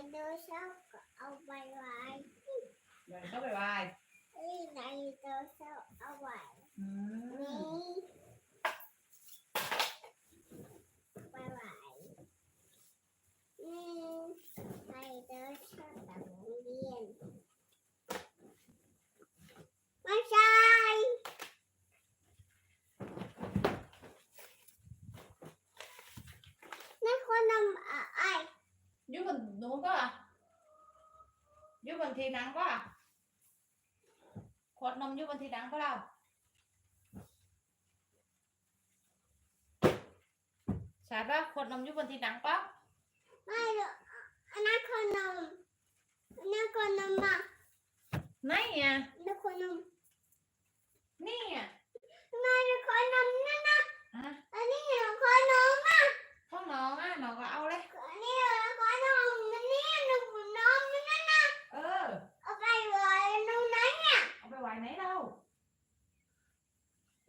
ไดโนเสาร์ก็เอาไปไว้ เดินเข้าไปไหว้ นี่ไดโนเสาร์เอาไว้ อื นี่ ม ไปไว้นี่ไดโนเสาร์จากโรงเรียนไม่ใช่นั่นคนนำอะไร อ ยู่บนนู้นก็อะอยู่บนทีนังก็อะขวดนมอยู่บนทีนังก็เราใช่ปะขวดนมอยู่บนทีนังปะไม่หรอกอันนั้นคนนำอันนั้นคนนำมาไหนอะอันนั้นคนนำ นี่อะ ไม่ได้คนนำนั่นนะ อะ อันนี้คนนำอะ ห้องน้องอะน้องก็เอาเลย อันนี้คนนำอันนี้นำคนนำนั่นนะ เออ เอาไปไว้ตรงนั้น เอาไปไว้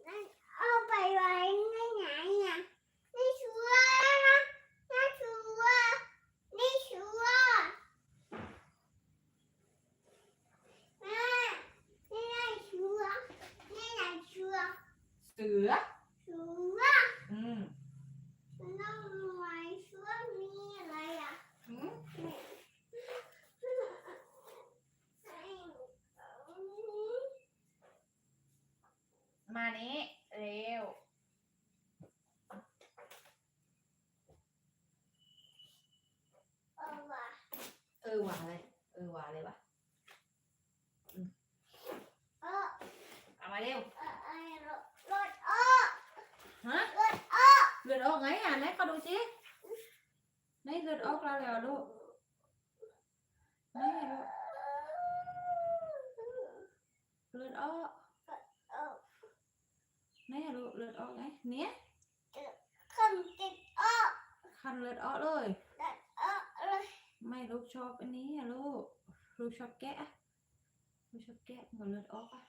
ไหนเอาไปไว้ไหนชัวร์นะนี่ชัวร์นี่ชัวร์แม่นี่ไหนชัวร์นี่ไหนชัวร์ เสือ ชัวร์ อืม มันต้องไว้ช่วงนี้อะไรอะ อืม มานี้เร็ว เออว่ะเออหวานเลยเออหวานเลยวะเออเอามาเร็วเออไอ้รถรถเออฮะรถเออเลือดออกไงอะไหนขอดูสิไหนเลือดออกแล้วแล้วลูกไหนลูกเลือดออก เออ ไหนลูกเลื อดออกไงเนี้ยขึ้นติดเออคันเลือดออกเลยดัดเออเลย ไม่ลูกชอบอันนี้อะลูก ลูกชอบแกะอะลูกชอบแกะมันเลือดออกอะ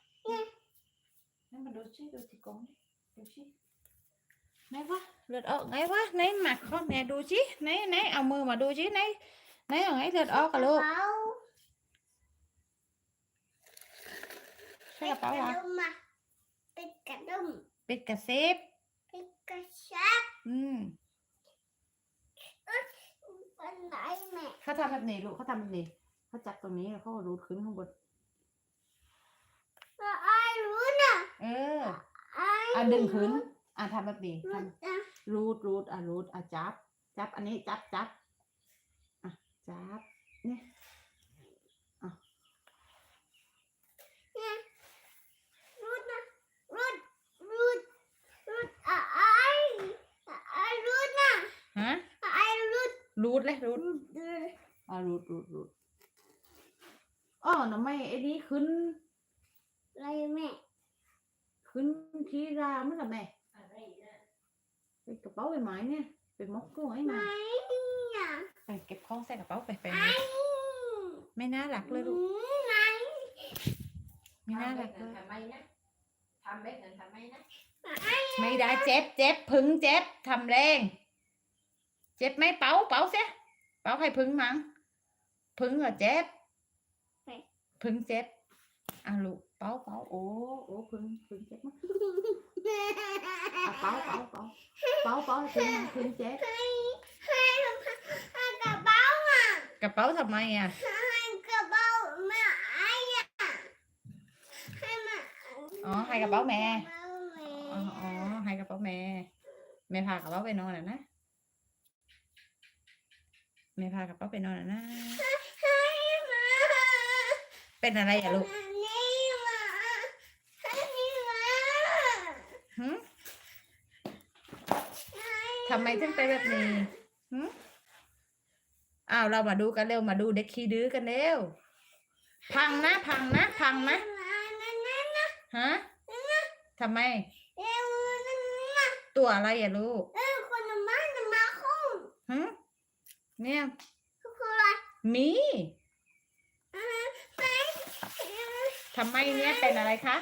นั่นมาดูสิดูที่กล้องดิดูสิไหนวะเลือดออกไงวะไหนหมักข้อแม่ดูสิไหนไหนเอามือมาดูสิไหนไหนเอาไงเลือดออกอะลูกเป๋าใช่กระเป๋าปิดเหรอดุมอะปิดกระดุมปิดกระเซฟปิดกระชับ อืมเป็นไหนแม่เขาทำแบบนี้ลูกเขาทำแบบนี้เขาจับตรงนี้แล้วเขาก็รูดขึ้นข้างบนว่าไอ้รู้น่ะเออไอ้อะดึงขึ้นอะทำแบบนี้รู้ทนะำรูดรูดอะรูดอะจับ จับอันนี้จับจับอะจับเนี่ย รู้นะรู้รู้รู้อะไอ้อะไอ้รู้นะ ฮะ อะไอ้ รู้รูดเลยรูดรู้เอออะรูดรูดรูดอ๋อทำไมไอ้นี้ขึ้นอะไรแม่ ขึ้นที่รามมันละแม่เป็นกระเป๋าใบไม้เนี่ยเป็นมกกล้วยไหนมาอะไปเก็บของใส่กระเป๋าไปไปไอ้ไม่น่ารักเลยลูกไหนไม่น่ารักเลยทำไมนะทำเบ็ดนั้นทำไมนะไม่ได้เจ็บเจ็บพึ่งเจ็บทำแรง เจ็บไหมเป๋าเป๋าเสียเป๋าให้พึ่งมั้งพึ่งเหรอเจ็บพึ่งเจ็บอะลูกเป๋าเป๋าโอ้โอ้พึ่งพึ่งเจ็บมั้งอะเป๋าเป๋าเป๋าเป๋าเป๋าให้พึ่งมั้งพึ่งเจ็บให้ให้ให้กระเป๋ากระเป๋าทำไมอะให้กระเป๋าแม่ไอ้อะให้มาอ๋อให้กระเป๋าแม่กระเป๋าแม่อ๋ออ๋อให้กระเป๋าแม่แม่พากระเป๋าไปนอนอะนะ แม่พากระเป๋าไปนอนอะนะให้มาเป็นอะไรอะลูกนี่มาให้นี่มาหึให้ทำไมถึงเป็นแบบนี้หึอ้าวเรามาดูกันเร็วมาดูเด็กขี้ดื้อกันเร็ว พังนะพังนะพังนะมานั่นนั่นนะฮะทำไมเร็วนั่นนะตัวอะไรอะลูก เออคนละมาจะมาคู่ หึ เนี่ยคืออะไรมีอ่าไปทำไมเนี่ยเป็นอะไรคะ